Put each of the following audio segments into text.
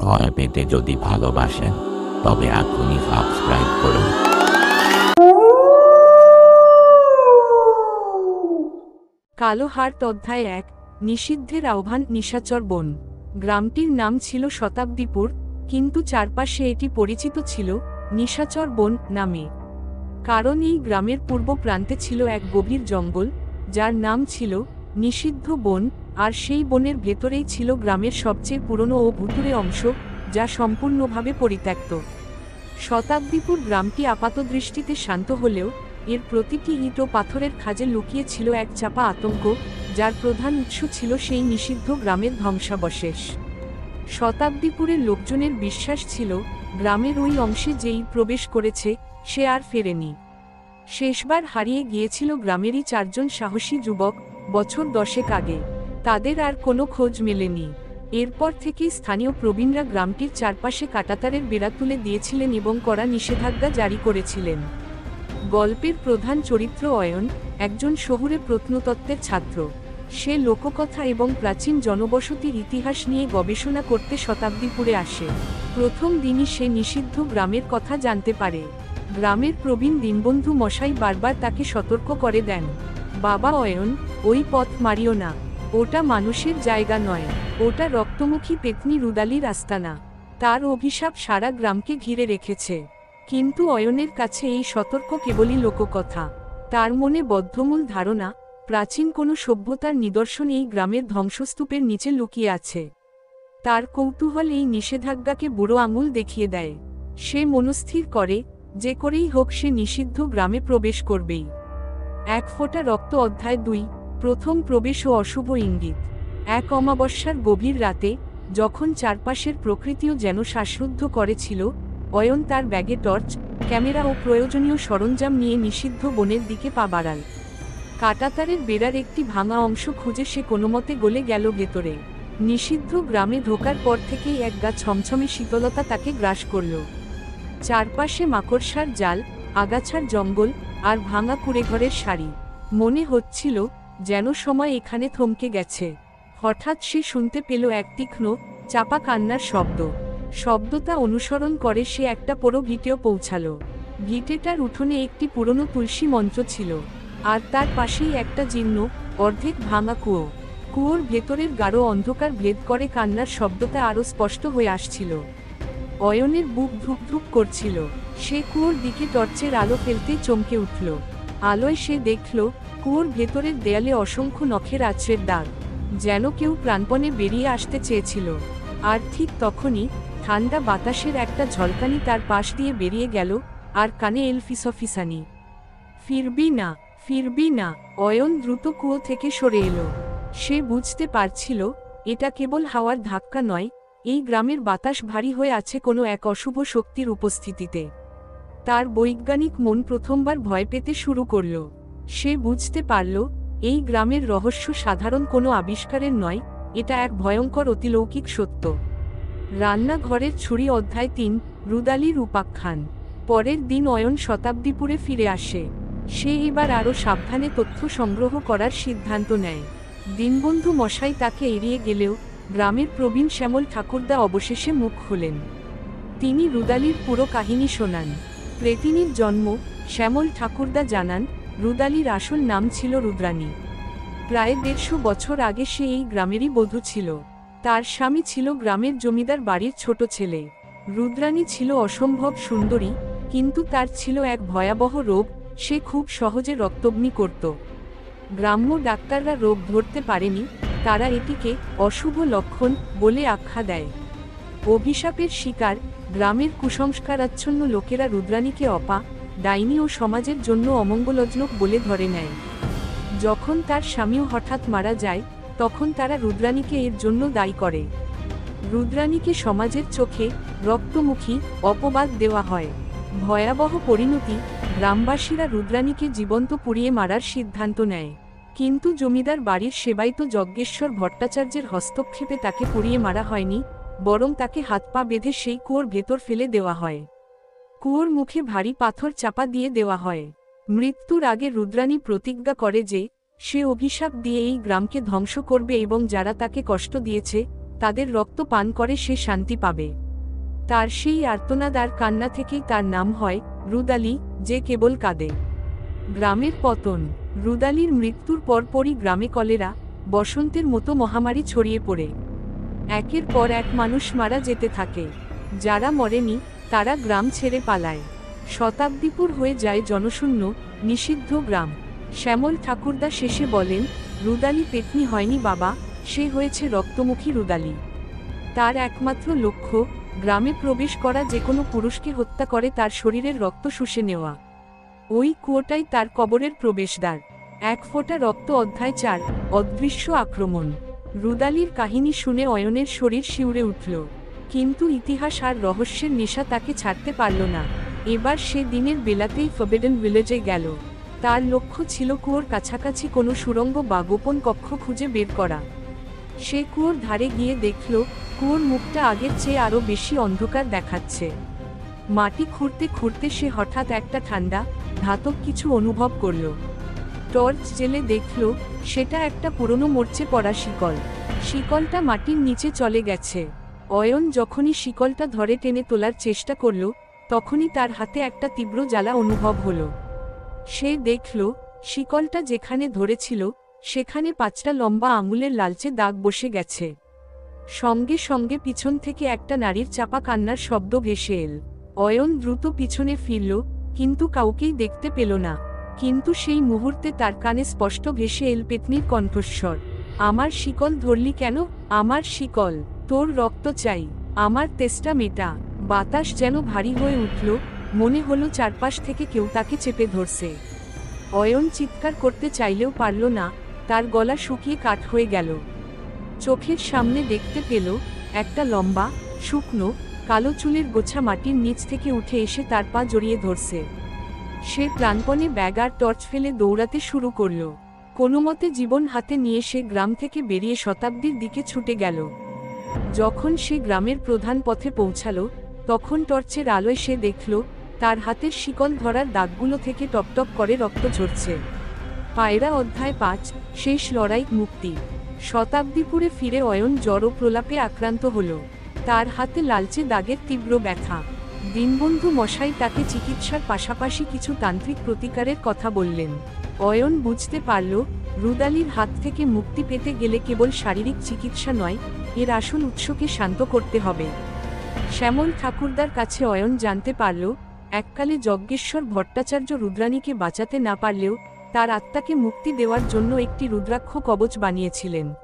ভয় পেতে যদি ভালোবাসেন, তবে এখনই সাবস্ক্রাইব করুন। কালো কালোহাট অধ্যায় এক, নিষিদ্ধের আহ্বান নিশাচর বন। গ্রামটির নাম ছিল শতাব্দীপুর, কিন্তু চারপাশে এটি পরিচিত ছিল নিশাচর বন নামে। কারণ এই গ্রামের পূর্ব প্রান্তে ছিল এক গভীর জঙ্গল, যার নাম ছিল নিষিদ্ধ বন। আর সেই বনের ভেতরেই ছিল গ্রামের সবচেয়ে পুরনো ও ভুতুরে অংশ, যা সম্পূর্ণভাবে পরিত্যক্ত। শতাব্দীপুর গ্রামটি আপাতদৃষ্টিতে শান্ত হলেও, এর প্রতিটি ইট ও পাথরের খাজে লুকিয়ে ছিল এক চাপা আতঙ্ক, যার প্রধান উৎস ছিল সেই নিষিদ্ধ গ্রামের ধ্বংসাবশেষ। শতাব্দীপুরের লোকজনের বিশ্বাস ছিল, গ্রামের ওই অংশে যেই প্রবেশ করেছে, সে আর ফেরেনি। শেষবার হারিয়ে গিয়েছিল গ্রামেরই চারজন সাহসী যুবক, বছর দশেক আগে। তাদের আর কোনো খোঁজ মেলেনি। এরপর থেকেই স্থানীয় প্রবীণরা গ্রামটির চারপাশে কাটাতারের বেড়া তুলে দিয়েছিলেন এবং কড়া নিষেধাজ্ঞা জারি করেছিলেন। গল্পের প্রধান চরিত্র অয়ন, একজন শহুরে প্রত্নতত্ত্বের ছাত্র। সে লোককথা এবং প্রাচীন জনবসতির ইতিহাস নিয়ে গবেষণা করতে শতাব্দীপুরে আসে। প্রথম দিনই সে নিষিদ্ধ গ্রামের কথা জানতে পারে। গ্রামের প্রবীণ দীনবন্ধু মশাই বারবার তাকে সতর্ক করে দেন, বাবা অয়ন, ওই পথ মারিও না। ওটা মানুষের জায়গা নয়, ওটা রক্তমুখী পেতনি রুদালির আস্তানা তার অভিশাপ সারা গ্রামকে ঘিরে রেখেছে। কিন্তু অয়নের কাছে এই সতর্ক কেবলই লোককথা। তার মনে বদ্ধমূল ধারণা, প্রাচীন কোনো সভ্যতার নিদর্শন এই গ্রামের ধ্বংসস্তূপের নিচে লুকিয়ে আছে। তার কৌতূহল এই নিষেধাজ্ঞাকে বুড়ো আঙুল দেখিয়ে দেয়। সে মনস্থির করে, যে করেই হোক সে নিষিদ্ধ গ্রামে প্রবেশ করবেই। এক ফোঁটা রক্ত অধ্যায় দুই প্রথম প্রবেশ ও অশুভ ইঙ্গিত। এক অমাবস্যার গভীর রাতে, যখন চারপাশের প্রকৃতিও যেন শ্বাসরুদ্ধ করেছিল, অয়ন তার ব্যাগে টর্চ, ক্যামেরা ও প্রয়োজনীয় সরঞ্জাম নিয়ে নিষিদ্ধ বনের দিকে পা বাড়াল। কাটাতারের বেড়ার একটি ভাঙা অংশ খুঁজে সে কোনোমতে গলে গেল ভেতরে। নিষিদ্ধ গ্রামে ঢোকার পর থেকেই এক গা ছমছমে শীতলতা তাকে গ্রাস করল। চারপাশে মাকড়সার জাল, আগাছার জঙ্গল আর ভাঙা কুড়েঘরের শাড়ি মনে হচ্ছিল যেন সময় এখানে থমকে গেছে। হঠাৎ সে শুনতে পেল এক তীক্ষ্ণ, চাপা কান্নার শব্দ। শব্দটা অনুসরণ করে সে একটা পোড়ো ভিটেও পৌঁছালো। ভিটেটার উঠোনে একটি পুরনো তুলসী মঞ্চ ছিল, আর তার পাশেই একটা জীর্ণ, অর্ধেক ভাঙা কুয়ো। কুয়োর ভেতরের গাঢ় অন্ধকার ভেদ করে কান্নার শব্দটা আরও স্পষ্ট হয়ে আসছিল। অয়নের বুক ধুক ধুক করছিল। সে কুয়োর দিকে টর্চের আলো ফেলতে চমকে উঠল। আলোয় সে দেখল কুয়োর ভেতরের দেয়ালে অসংখ্য নখের আছড়ের দাগ, যেন কেউ প্রাণপণে বেরিয়ে আসতে চেয়েছিল। আর ঠিক তখনই ঠান্ডা বাতাসের একটা ঝলকানি তার পাশ দিয়ে বেরিয়ে গেল, আর কানে এল ফিসফিসানি ফিরবি না ফিরবি না, অয়ন দ্রুত কুয়ো থেকে সরে এলো। সে বুঝতে পারছিল, এটা কেবল হাওয়ার ধাক্কা নয়, এই গ্রামের বাতাস ভারী হয়ে আছে কোনো এক অশুভ শক্তির উপস্থিতিতে। তার বৈজ্ঞানিক মন প্রথমবার ভয় পেতে শুরু করল। সে বুঝতে পারল, এই গ্রামের রহস্য সাধারণ কোনো আবিষ্কারের নয়, এটা এক ভয়ঙ্কর অতিলৌকিক সত্য। রান্নাঘরের ছুরি অধ্যায় তিন রুদালির উপাখ্যান পরের দিন অয়ন শতাব্দীপুরে ফিরে আসে। সে এবার আরও সাবধানে তথ্য সংগ্রহ করার সিদ্ধান্ত নেয়। দীনবন্ধু মশাই তাকে এড়িয়ে গেলেও, গ্রামের প্রবীণ শ্যামল ঠাকুরদা অবশেষে মুখ খুলেন। তিনি রুদালির পুরো কাহিনী শোনান। প্রেতিনীর জন্ম, শ্যামল ঠাকুরদা জানান রুদালির আসল নাম ছিল রুদ্রাণী। প্রায় দেড়শো বছর আগে সে এই গ্রামেরই বধূ ছিল। তার স্বামী ছিল গ্রামের জমিদার বাড়ির ছোট ছেলে। রুদ্রাণী ছিল অসম্ভব সুন্দরী, কিন্তু তার ছিল এক ভয়াবহ রোগ, সে খুব সহজে রক্তগ্নি করত। গ্রাম্য ডাক্তাররা রোগ ধরতে পারেনি, তারা এটিকে অশুভ লক্ষণ বলে আখ্যা দেয়। অভিশাপের শিকার গ্রামের কুসংস্কারাচ্ছন্ন লোকেরা রুদ্রাণীকে অপা ডাইনি ও সমাজের জন্য অমঙ্গলজনক বলে ধরে নেয়। যখন তার স্বামীও হঠাৎ মারা যায়, তখন তারা রুদ্রাণীকে এর জন্য দায়ী করে। রুদ্রাণীকে সমাজের চোখে রক্তমুখী অপবাদ দেওয়া হয়। ভয়াবহ পরিণতি গ্রামবাসীরা রুদ্রাণীকে জীবন্ত পুড়িয়ে মারার সিদ্ধান্ত নেয়। কিন্তু জমিদার বাড়ির সেবাইত যজ্ঞেশ্বর ভট্টাচার্যের হস্তক্ষেপে তাকে পুড়িয়ে মারা হয়নি, বরং তাকে হাত পা বেঁধে সেই কুয়োর ভেতর ফেলে দেওয়া হয়। কুয়োর মুখে ভারী পাথর চাপা দিয়ে দেওয়া হয়। মৃত্যুর আগে রুদ্রাণী প্রতিজ্ঞা করে যে, সে অভিশাপ দিয়ে এই গ্রামকে ধ্বংস করবে এবং যারা তাকে কষ্ট দিয়েছে, তাদের রক্ত পান করে সে শান্তি পাবে। তার সেই আর্তনাদ আর কান্না থেকেই তার নাম হয়, রুদালি, যে কেবল কাঁদে। গ্রামের পতন। রুদালির মৃত্যুর পরপরই গ্রামে কলেরা, বসন্তের মতো মহামারী ছড়িয়ে পড়ে। একের পর এক মানুষ মারা যেতে থাকে। যারা মরেনি তারা গ্রাম ছেড়ে পালায়। শতাব্দীপুর হয়ে যায় জনশূন্য, নিষিদ্ধ গ্রাম। শ্যামল ঠাকুরদা শেষে বলেন, রুদালি পেতনি হয়নি বাবা, সে হয়েছে রক্তমুখী রুদালি। তার একমাত্র লক্ষ্য, গ্রামে প্রবেশ করা যে কোনো পুরুষকে হত্যা করে তার শরীরের রক্ত শুষে নেওয়া। ওই কুয়োটাই তার কবরের প্রবেশদ্বার। এক ফোঁটা রক্ত অধ্যায় চার, অদৃশ্য আক্রমণ। রুদালির কাহিনী শুনে অয়নের শরীর শিউরে উঠল। কিন্তু ইতিহাস আর রহস্যের নেশা তাকে ছাড়তে পারল না। এবার সে দিনের বেলাতেই ফবেডেন ভিলেজে গেল। তার লক্ষ্য ছিল কুয়োর কাছাকাছি কোনো সুড়ঙ্গ বা গোপন কক্ষ খুঁজে বের করা। সে কুয়োর ধারে গিয়ে দেখল, কুয়োর মুখটা আগের চেয়ে আরও বেশি অন্ধকার দেখাচ্ছে। মাটি খুঁড়তে খুঁড়তে সে হঠাৎ একটা ঠান্ডা, ধাতব কিছু অনুভব করল। টর্চ জেলে দেখল, সেটা একটা পুরনো মরচে পড়া শিকল। শিকলটা মাটির নিচে চলে গেছে। অয়ন যখনই শিকলটা ধরে টেনে তোলার চেষ্টা করল, তখনই তার হাতে একটা তীব্র জ্বালা অনুভব হলো। সে দেখল, শিকলটা যেখানে ধরেছিল, সেখানে পাঁচটা লম্বা আঙুলের লালচে দাগ বসে গেছে। সঙ্গে সঙ্গে পিছন থেকে একটা নারীর চাপা কান্নার শব্দ ভেসে এল। অয়ন দ্রুত পিছনে ফিরল, কিন্তু কাউকেই দেখতে পেল না। কিন্তু সেই মুহূর্তে তার কানে স্পষ্ট ভেসে এল পেতনির কণ্ঠস্বর। আমার শিকল ধরলি কেন? আমার শিকল! তোর রক্ত চাই, আমার তেষ্টা মেটা, বাতাস যেন ভারী হয়ে উঠল, মনে হলো চারপাশ থেকে কেউ তাকে চেপে ধরছে। অয়ন চিৎকার করতে চাইলেও পারল না, তার গলা শুকিয়ে কাঠ হয়ে গেল। চোখের সামনে দেখতে পেল, একটা লম্বা, শুকনো, কালো চুলের গোছা মাটির নিচ থেকে উঠে এসে তার পা জড়িয়ে ধরছে। সে প্রাণপণে ব্যাগ আর টর্চ ফেলে দৌড়াতে শুরু করল। কোনো মতে জীবন হাতে নিয়ে সে গ্রাম থেকে বেরিয়ে শতাব্দীর দিকে ছুটে গেল। যখন সে গ্রামের প্রধান পথে পৌঁছালো, তখন টর্চের আলোয় সে দেখল, তার হাতের শিকল ধরার দাগগুলো থেকে টপটপ করে রক্ত ঝরছে। পায়রা অধ্যায় পাঁচ, শেষ লড়াই মুক্তি। শতাব্দীপুরে ফিরে অয়ন জড় প্রলাপে আক্রান্ত হল। তার হাতে লালচে দাগের তীব্র ব্যথা। দীনবন্ধু মশাই তাকে চিকিৎসার পাশাপাশি কিছু তান্ত্রিক প্রতিকারের কথা বললেন। অয়ন বুঝতে পারল, রুদালির হাত থেকে মুক্তি পেতে গেলে কেবল শারীরিক চিকিৎসা নয় এর আসল উৎসকে শান্ত করতে হবে। শ্যামল ঠাকুরদার কাছে অয়ন জানতে পারল, এককালে যজ্ঞেশ্বর ভট্টাচার্য রুদ্রাণীকে বাঁচাতে না পারলেও তার আত্মাকে মুক্তি দেওয়ার জন্য একটি রুদ্রাক্ষ কবচ বানিয়েছিলেন।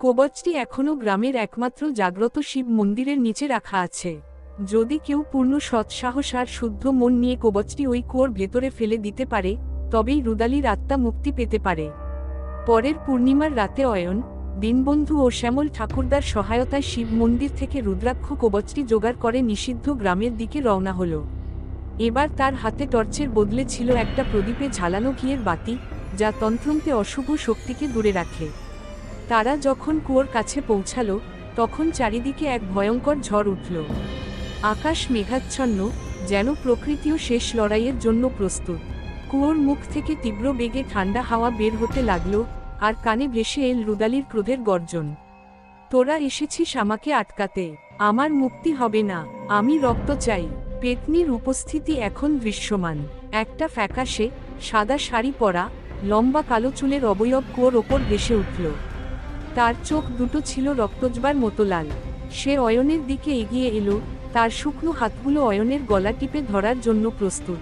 কবচটি এখনও গ্রামের একমাত্র জাগ্রত শিব মন্দিরের নিচে রাখা আছে। যদি কেউ পূর্ণ সৎসাহস আর শুদ্ধ মন নিয়ে কবচটি ওই কুয়োর ভেতরে ফেলে দিতে পারে, তবেই রুদালির আত্মা মুক্তি পেতে পারে। পরের পূর্ণিমার রাতে অয়ন দীনবন্ধু ও শ্যামল ঠাকুরদার সহায়তায় শিব মন্দির থেকে রুদ্রাক্ষ কবচটি জোগাড় করে নিষিদ্ধ গ্রামের দিকে রওনা হল। এবার তার হাতে টর্চের বদলে ছিল একটা প্রদীপে ঝালানো ঘিয়ের বাতি, যা তন্ত্রন্তে অশুভ শক্তিকে দূরে রাখে। তারা যখন কুয়োর কাছে পৌঁছালো, তখন চারিদিকে এক ভয়ঙ্কর ঝড় উঠল। আকাশ মেঘাচ্ছন্ন, যেন প্রকৃতিও শেষ লড়াইয়ের জন্য প্রস্তুত। কুয়োর মুখ থেকে তীব্র বেগে ঠান্ডা হাওয়া বের হতে লাগল আর কানে ভেসে এল রুদালির ক্রোধের গর্জন। তোরা এসেছিস আমাকে আটকাতে। আমার মুক্তি হবে না। আমি রক্ত চাই। পেতনির উপস্থিতি এখন দৃশ্যমান। একটা ফ্যাকাশে সাদা শাড়ি পরা, লম্বা কালো চুলের অবয়ব কুয়োর ওপর ভেসে উঠল। তার চোখ দুটো ছিল রক্তজবার মতো লাল। সে অয়নের দিকে এগিয়ে এলো, তার শুকনো হাতগুলো অয়নের গলা টিপে ধরার জন্য প্রস্তুত।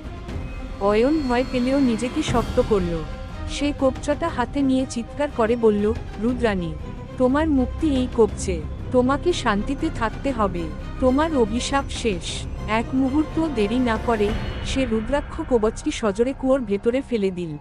অয়ন ভয় পেলেও নিজেকে শক্ত করল। সে কোপচাটা হাতে নিয়ে চিৎকার করে বলল, রুদ্রাণী, তোমার মুক্তি এই কোপচে। তোমাকে শান্তিতে থাকতে হবে। তোমার অভিশাপ শেষ। এক মুহূর্ত দেরি না করে সে রুদ্রাক্ষ কবচটি সজরে কুয়োর ভেতরে ফেলে দিল।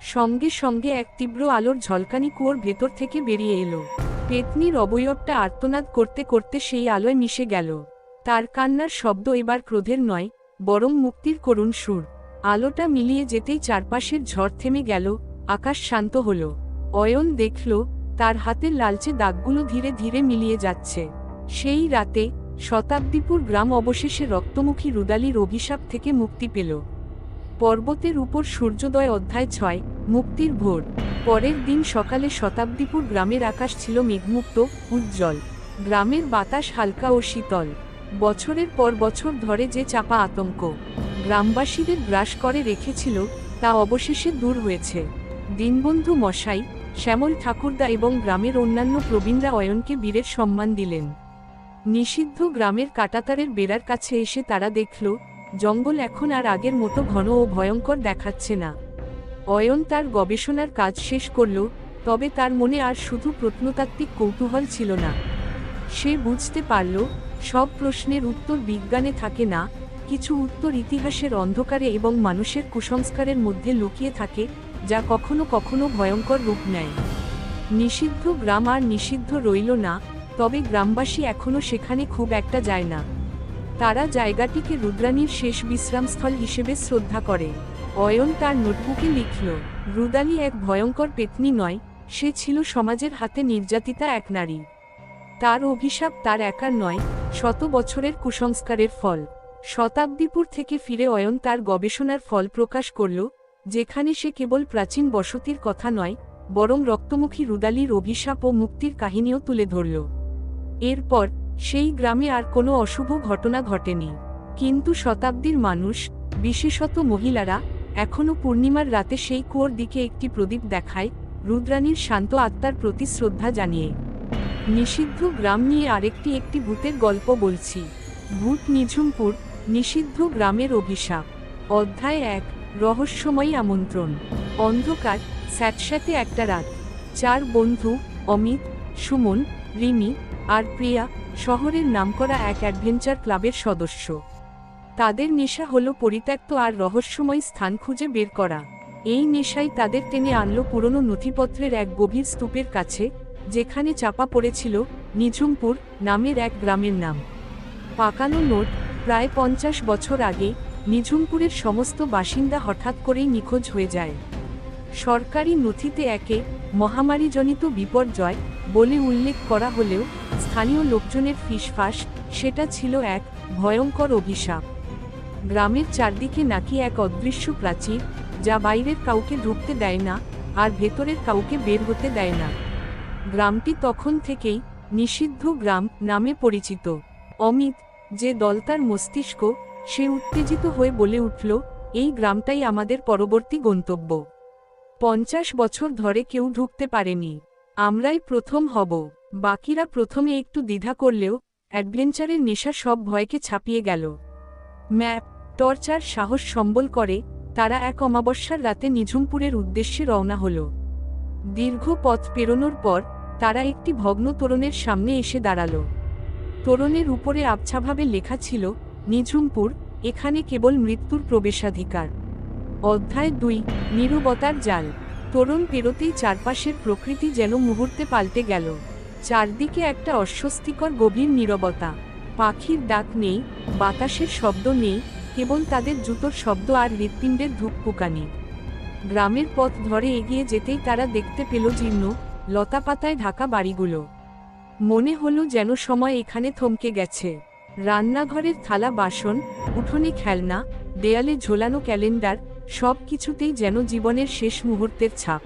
সঙ্গে সঙ্গে এক তীব্র আলোর ঝলকানি কুয়োর ভেতর থেকে বেরিয়ে এলো। পেতনির অবয়বটা আর্তনাদ করতে করতে সেই আলোয় মিশে গেল। তার কান্নার শব্দ এবার ক্রোধের নয়, বরং মুক্তির করুণ সুর। আলোটা মিলিয়ে যেতেই চারপাশের ঝড় থেমে গেল, আকাশ শান্ত হল। অয়ন দেখল, তার হাতের লালচে দাগগুলো ধীরে ধীরে মিলিয়ে যাচ্ছে। সেই রাতে, শতাব্দীপুর গ্রাম অবশেষে রক্তমুখী রুদালির অভিশাপ থেকে মুক্তি পেল। পর্বতের উপর সূর্যোদয় অধ্যায় ছয়, মুক্তির ভোর। পরের দিন সকালে শতাব্দীপুর গ্রামের আকাশ ছিল মেঘমুক্ত, উজ্জ্বল। গ্রামের বাতাস হালকা ও শীতল। বছরের পর বছর ধরে যে চাপা আতঙ্ক। গ্রামবাসীদের গ্রাস করে রেখেছিল, তা অবশেষে দূর হয়েছে। দীনবন্ধু মশাই, শ্যামল ঠাকুরদা এবং গ্রামের অন্যান্য প্রবীণরা অয়নকে বীরের সম্মান দিলেন। নিষিদ্ধ গ্রামের কাটাতারের বেড়ার কাছে এসে তারা দেখল, জঙ্গল এখন আর আগের মতো ঘন ও ভয়ঙ্কর দেখাচ্ছে না। অয়ন তার গবেষণার কাজ শেষ করল, তবে তার মনে আর শুধু প্রত্নতাত্ত্বিক কৌতূহল ছিল না। সে বুঝতে পারল, সব প্রশ্নের উত্তর বিজ্ঞানে থাকে না কিছু উত্তর ইতিহাসের অন্ধকারে এবং মানুষের কুসংস্কারের মধ্যে লুকিয়ে থাকে, যা কখনো কখনো ভয়ঙ্কর রূপ নেয়। নিষিদ্ধ গ্রাম আর নিষিদ্ধ রইল না, তবে গ্রামবাসী এখনও সেখানে খুব একটা যায় না। তারা জায়গাটিকে রুদ্রাণীর শেষ বিশ্রামস্থল হিসেবে শ্রদ্ধা করে। অয়ন তার নোটবুকে লিখল, রুদালি এক ভয়ঙ্কর পেতনি নয়, সে ছিল সমাজের হাতে নির্যাতিতা এক নারী। তার অভিশাপ তার একার নয়, শত বছরের কুসংস্কারের ফল। শতাব্দীপুর থেকে ফিরে অয়ন তার গবেষণার ফল প্রকাশ করল, যেখানে সে কেবল প্রাচীন বসতির কথা নয়, বরং রক্তমুখী রুদালির অভিশাপ ও মুক্তির কাহিনীও তুলে ধরল। এরপর, সেই গ্রামে আর কোনো অশুভ ঘটনা ঘটেনি। কিন্তু শতাব্দীর মানুষ, বিশেষত মহিলারা, এখনও পূর্ণিমার রাতে সেই কুয়োর দিকে একটি প্রদীপ দেখায়, রুদ্রাণীর শান্ত আত্মার প্রতি শ্রদ্ধা জানিয়ে। নিষিদ্ধ গ্রাম নিয়ে আরেকটি একটি ভূতের গল্প বলছি। ভূত নিঝুমপুর নিষিদ্ধ গ্রামের অভিশাপ। অধ্যায় এক, রহস্যময়ী আমন্ত্রণ। অন্ধকার, স্যাঁতস্যাঁতে একটা রাত। চার বন্ধু, অমিত, সুমন, রিমি আর প্রিয়া শহরের নামকরা এক অ্যাডভেঞ্চার ক্লাবের সদস্য। তাদের নেশা হলো পরিত্যক্ত আর রহস্যময় স্থান খুঁজে বের করা। এই নেশাই তাদের টেনে আনলো পুরনো নথিপত্রের এক গভীর স্তূপের কাছে, যেখানে চাপা পড়েছিল নিঝুমপুর নামের এক গ্রামের নাম। পাকানো নোট প্রায় পঞ্চাশ বছর আগে, নিঝুমপুরের সমস্ত বাসিন্দা হঠাৎ করেই নিখোঁজ হয়ে যায়। সরকারি নথিতে একে মহামারীজনিত বিপর্যয় বলে উল্লেখ করা হলেও, স্থানীয় লোকজনের ফিসফাস সেটা ছিল এক ভয়ঙ্কর অভিশাপ। গ্রামের চারদিকে নাকি এক অদৃশ্য প্রাচীর, যা বাইরের কাউকে ঢুকতে দেয় না আর ভেতরের কাউকে বের হতে দেয় না। গ্রামটি তখন থেকেই নিষিদ্ধ গ্রাম নামে পরিচিত। অমিত যে দল তার মস্তিষ্ক, সে উত্তেজিত হয়ে বলে উঠল, এই গ্রামটাই আমাদের পরবর্তী গন্তব্য। পঞ্চাশ বছর ধরে কেউ ঢুকতে পারেনি। আমরাই প্রথম হব। বাকিরা প্রথমে একটু দ্বিধা করলেও, অ্যাডভেঞ্চারের নেশা সব ভয়কে ছাপিয়ে গেল। ম্যাপ, টর্চার, সাহস সম্বল করে, তারা এক অমাবস্যার রাতে নিঝুমপুরের উদ্দেশ্যে রওনা হল। দীর্ঘ পথ পেরোনোর পর, তারা একটি ভগ্ন তোরণের সামনে এসে দাঁড়াল। তোরণের উপরে আবছাভাবে লেখা ছিল, নিঝুমপুর, এখানে কেবল মৃত্যুর প্রবেশাধিকার। অধ্যায় দুই, নিরবতার জাল। তরুণ পেরোতেই চারপাশের প্রকৃতি যেন মুহূর্তে পাল্টে গেল। চারদিকে একটা অস্বস্তিকর গভীর নীরবতা। পাখির ডাক নেই, বাতাসের শব্দ নেই, কেবল তাদের জুতোর শব্দ আর হৃৎপিণ্ডের ধূপপুকানি গ্রামের পথ ধরে এগিয়ে যেতেই তারা দেখতে পেল জীর্ণ, লতাপাতায় ঢাকা বাড়িগুলো। মনে হলো যেন সময় এখানে থমকে গেছে। রান্নাঘরের থালা, বাসন, উঠোনে খেলনা, দেয়ালে ঝোলানো ক্যালেন্ডার, সব কিছুতেই যেন জীবনের শেষ মুহূর্তের ছাপ।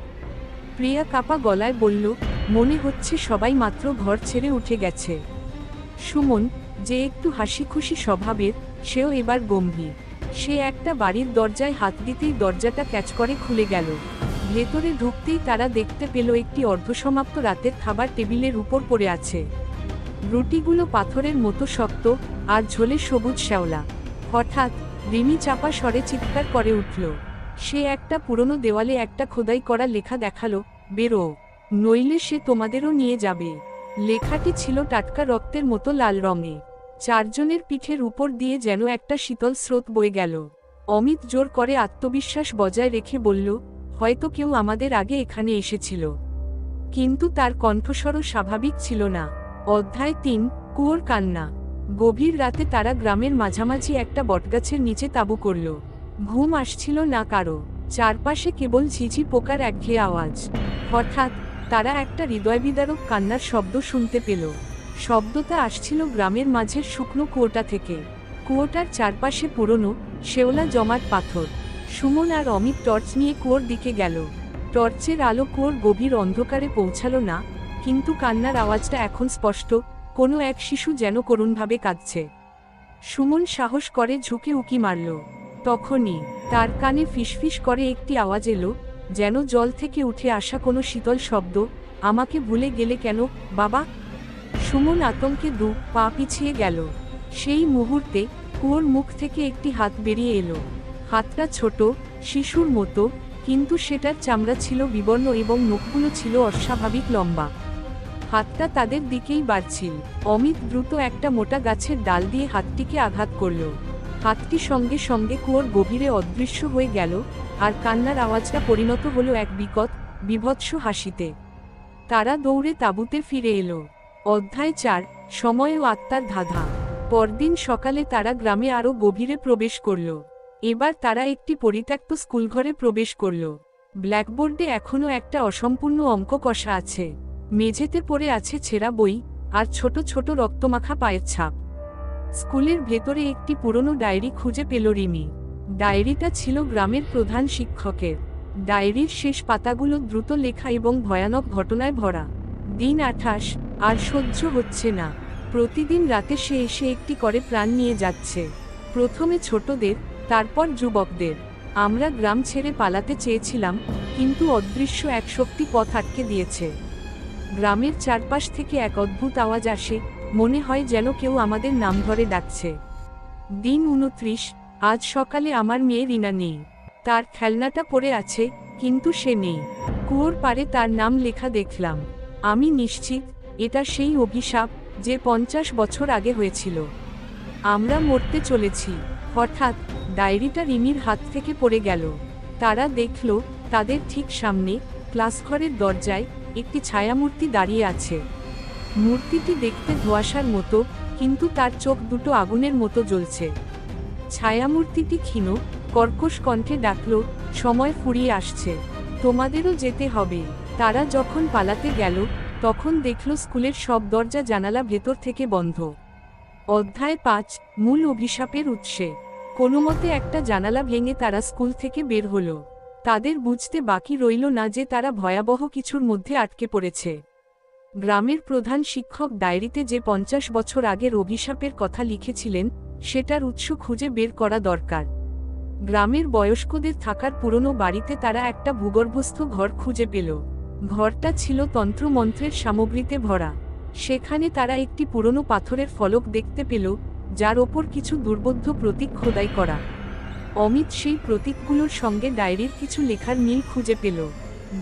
প্রিয়া কাপা গলায় বলল, মনে হচ্ছে সবাই মাত্র ঘর ছেড়ে উঠে গেছে। সুমন, যে একটু হাসি খুশি স্বভাবের, সেও এবার গম্ভীর। সে একটা বাড়ির দরজায় হাত দিতেই দরজাটা ক্যাচ করে খুলে গেল। ভেতরে ঢুকতেই তারা দেখতে পেল একটি অর্ধসমাপ্ত রাতের খাবার টেবিলের উপর পড়ে আছে। রুটিগুলো পাথরের মতো শক্ত আর ঝোলে সবুজ শ্যাওলা। হঠাৎ, রিমি চাপা স্বরে চিৎকার করে উঠল। সে একটা পুরনো দেওয়ালে একটা খোদাই করা লেখা দেখাল, বেরো। নইলে সে তোমাদেরও নিয়ে যাবে। লেখাটি ছিল টাটকা রক্তের মতো লাল রঙে। চারজনের পিঠের উপর দিয়ে যেন একটা শীতল স্রোত বয়ে গেল। অমিত জোর করে আত্মবিশ্বাস বজায় রেখে বলল হয়তো কেউ আমাদের আগে এখানে এসেছিল। কিন্তু তার কণ্ঠস্বরও স্বাভাবিক ছিল না। অধ্যায় তিন, কুয়োর কান্না। গভীর রাতে তারা গ্রামের মাঝামাঝি একটা বটগাছের নিচে তাবু করল। ঘুম আসছিল না কারও। চারপাশে কেবল ঝিঝি পোকার একঘেয়ে আওয়াজ। হঠাৎ তারা একটা হৃদয়বিদারক কান্নার শব্দ শুনতে পেল। শব্দটা আসছিল গ্রামের মাঝের শুকনো কুয়োটা থেকে। কুয়োটার চারপাশে পুরনো, শেওলা জমাট পাথর। সুমন আর অমিত টর্চ নিয়ে কুয়োর দিকে গেল। টর্চের আলো কুয়োর গভীর অন্ধকারে পৌঁছালো না, কিন্তু কান্নার আওয়াজটা এখন স্পষ্ট, কোনো এক শিশু যেন করুণভাবে কাঁদছে। সুমন সাহস করে ঝুঁকে উকি মারল। তখনই তার কানে ফিসফিস করে একটি আওয়াজ এলো, যেন জল থেকে উঠে আসা কোনো শীতল শব্দ, আমাকে ভুলে গেলে কেন, বাবা? সুমন আতঙ্কে দু পা পিছিয়ে গেল। সেই মুহূর্তে কুয়োর মুখ থেকে একটি হাত বেরিয়ে এলো। হাতটা ছোট, শিশুর মতো, কিন্তু সেটার চামড়া ছিল বিবর্ণ এবং নখগুলো ছিল অস্বাভাবিক লম্বা। হাতটা তাদের দিকেই বাড়ছিল। অমিত দ্রুত একটা মোটা গাছের ডাল দিয়ে হাতটিকে আঘাত করল। হাতটি সঙ্গে সঙ্গে কুয়োর গভীরে অদৃশ্য হয়ে গেল, আর কান্নার আওয়াজটা পরিণত হলো এক বিকট, বিভৎস হাসিতে। তারা দৌড়ে তাঁবুতে ফিরে এলো। অধ্যায় চার, সময় ও আত্মার ধাঁধা। পরদিন সকালে তারা গ্রামে আরও গভীরে প্রবেশ করল। এবার তারা একটি পরিত্যক্ত স্কুলঘরে প্রবেশ করল। ব্ল্যাকবোর্ডে এখনও একটা অসম্পূর্ণ অঙ্ক কষা আছে। মেঝেতে পড়ে আছে ছেঁড়া বই আর ছোট ছোট রক্তমাখা পায়ের ছাপ। স্কুলের ভেতরে একটি পুরনো ডায়েরি খুঁজে পেল রিমি। ডায়েরিটা ছিল গ্রামের প্রধান শিক্ষকের। ডায়েরির শেষ পাতাগুলো দ্রুত লেখা এবং ভয়ানক ঘটনায় ভরা। দিন আঠাশ, আর সহ্য হচ্ছে না। প্রতিদিন রাতে সে এসে একটি করে প্রাণ নিয়ে যাচ্ছে। প্রথমে ছোটদের তারপর যুবকদের। আমরা গ্রাম ছেড়ে পালাতে চেয়েছিলাম, কিন্তু অদৃশ্য এক শক্তি পথ আটকে দিয়েছে। গ্রামের চারপাশ থেকে এক অদ্ভুত আওয়াজ আসে, মনে হয় যেন কেউ আমাদের নাম ধরে ডাকছে। দিন উনত্রিশ, আজ সকালে আমার মেয়ে রিনা নেই। তার খেলনাটা পড়ে আছে, কিন্তু সে নেই। কুয়োর পারে তার নাম লেখা দেখলাম। আমি নিশ্চিত, এটা সেই অভিশাপ, যে পঞ্চাশ বছর আগে হয়েছিল। আমরা মরতে চলেছি। হঠাৎ ডায়েরিটা রিমির হাত থেকে পড়ে গেল। তারা দেখল তাদের ঠিক সামনে ক্লাসঘরের দরজায় একটি ছায়ামূর্তি দাঁড়িয়ে আছে। মূর্তিটি দেখতে ধোয়াশার মতো, কিন্তু তার চোখ দুটো আগুনের মতো জ্বলছে। ছায়ামূর্তিটি ক্ষীণ, কর্কশ কণ্ঠে ডাকল, সময় ফুরিয়ে আসছে। তোমাদেরও যেতে হবে। তারা যখন পালাতে গেল, তখন দেখল স্কুলের সব দরজা জানালা ভেতর থেকে বন্ধ। অধ্যায় পাঁচ, মূল অভিশাপের উৎসে। কোনোমতে একটা জানালা ভেঙে তারা স্কুল থেকে বের হলো। তাদের বুঝতে বাকি রইল না যে তারা ভয়াবহ কিছুর মধ্যে আটকে পড়েছে। গ্রামের প্রধান শিক্ষক ডায়েরিতে যে পঞ্চাশ বছর আগের অভিশাপের কথা লিখেছিলেন, সেটার উৎস খুঁজে বের করা দরকার। গ্রামের বয়স্কদের থাকার পুরনো বাড়িতে তারা একটা ভূগর্ভস্থ ঘর খুঁজে পেল। ঘরটা ছিল তন্ত্রমন্ত্রের সামগ্রীতে ভরা। সেখানে তারা একটি পুরনো পাথরের ফলক দেখতে পেল যার ওপর কিছু দুর্বোধ্য প্রতীক খোদাই করা। অমিত সেই প্রতীকগুলোর সঙ্গে ডায়েরির কিছু লেখার মিল খুঁজে পেল।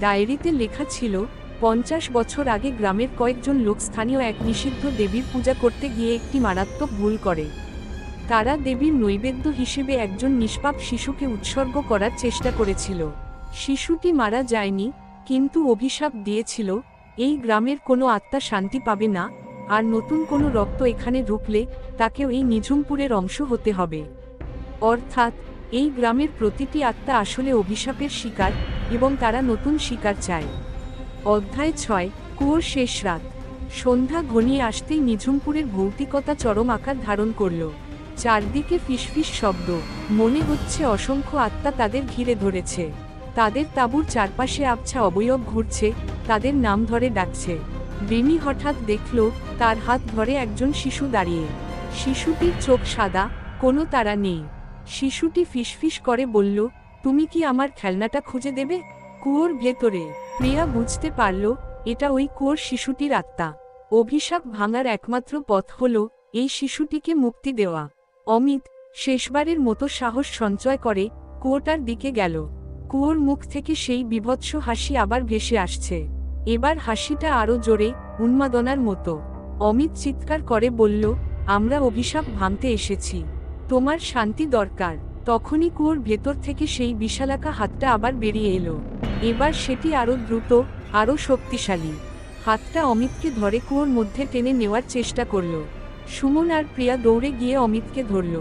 ডায়েরিতে লেখা ছিল, পঞ্চাশ বছর আগে গ্রামের কয়েকজন লোক স্থানীয় এক নিষিদ্ধ দেবীর পূজা করতে গিয়ে একটি মারাত্মক ভুল করে। তারা দেবীর নৈবেদ্য হিসেবে একজন নিষ্পাপ শিশুকে উৎসর্গ করার চেষ্টা করেছিল। শিশুটি মারা যায়নি, কিন্তু অভিশাপ দিয়েছিল, এই গ্রামের কোনো আত্মা শান্তি পাবে না আর নতুন কোনো রক্ত এখানে ঢুকলে তাকেও এই নিঝুমপুরের অংশ হতে হবে। অর্থাৎ, এই গ্রামের প্রতিটি আত্মা আসলে অভিশাপের শিকার এবং তারা নতুন শিকার চায়। অধ্যায় ছয়, কুয়োর শেষ রাত। সন্ধ্যা ঘনিয়ে আসতেই নিঝুমপুরের ভৌতিকতা চরম আকার ধারণ করল। চারদিকে ফিসফিস শব্দ, মনে হচ্ছে অসংখ্য আত্মা তাদের ঘিরে ধরেছে। তাদের তাঁবুর চারপাশে আবছা অবয়ব ঘুরছে, তাদের নাম ধরে ডাকছে। রিমি হঠাৎ দেখল তার হাত ধরে একজন শিশু দাঁড়িয়ে। শিশুটির চোখ সাদা, কোনো তারা নেই। শিশুটি ফিসফিস করে বলল, তুমি কি আমার খেলনাটা খুঁজে দেবে? কুয়োর ভেতরে। প্রিয়া বুঝতে পারল, এটা ওই কুয়োর শিশুটির আত্মা। অভিশাপ ভাঙার একমাত্র পথ হল এই শিশুটিকে মুক্তি দেওয়া। অমিত শেষবারের মতো সাহস সঞ্চয় করে কুয়োটার দিকে গেল। কুয়োর মুখ থেকে সেই বিভৎস হাসি আবার ভেসে আসছে। এবার হাসিটা আরও জোরে, উন্মাদনার মতো। অমিত চিৎকার করে বলল, আমরা অভিশাপ ভাঙতে এসেছি। তোমার শান্তি দরকার। তখনই কুয়োর ভেতর থেকে সেই বিশালাকা হাতটা আবার বেরিয়ে এলো। এবার সেটি আরও দ্রুত, আরও শক্তিশালী। হাতটা অমিতকে ধরে কুয়োর মধ্যে টেনে নেওয়ার চেষ্টা করল। সুমন আর প্রিয়া দৌড়ে গিয়ে অমিতকে ধরল।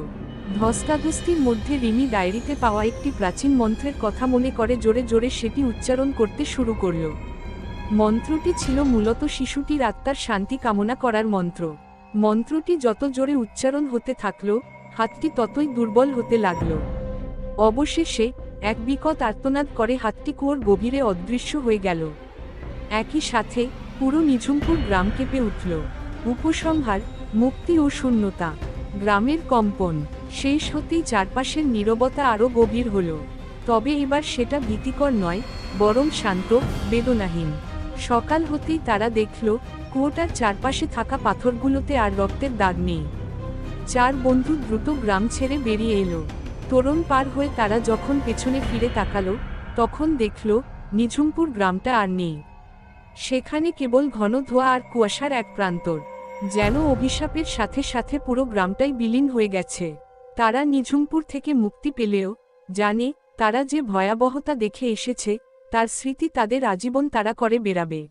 ধস্তাধস্তির মধ্যে রিমি ডায়েরিতে পাওয়া একটি প্রাচীন মন্ত্রের কথা মনে করে জোরে জোরে সেটি উচ্চারণ করতে শুরু করল। মন্ত্রটি ছিল মূলত শিশুটির আত্মার শান্তি কামনা করার মন্ত্র। মন্ত্রটি যত জোরে উচ্চারণ হতে থাকল, হাতটি ততই দুর্বল হতে লাগল। অবশেষে, এক বিকট আর্তনাদ করে হাতটি কুয়োর গভীরে অদৃশ্য হয়ে গেল। একই সাথে, পুরো নিঝুমপুর গ্রাম কেঁপে উঠল। উপসংহার, মুক্তি ও শূন্যতা। গ্রামের কম্পন, শেষ হতেই চারপাশের নীরবতা আরও গভীর হল। তবে এবার সেটা ভীতিকর নয়, বরং শান্ত, বেদনাহীন। সকাল হতেই তারা দেখল কুয়োটার চারপাশে থাকা পাথরগুলোতে আর রক্তের দাগ নেই। চার বন্ধু দ্রুত গ্রাম ছেড়ে বেরিয়ে এলো। তোরণ পার হয়ে তারা যখন পেছনে ফিরে তাকালো, তখন দেখল, নিঝুমপুর গ্রামটা আর নেই। সেখানে কেবল ঘন ধোয়া আর কুয়াশার এক প্রান্তর, যেন অভিশাপের সাথে সাথে পুরো গ্রামটাই বিলীন হয়ে গেছে। তারা নিঝুমপুর থেকে মুক্তি পেলেও, জানে, তারা যে ভয়াবহতা দেখে এসেছে তার স্মৃতি তাদের আজীবন তারা করে বেরাবে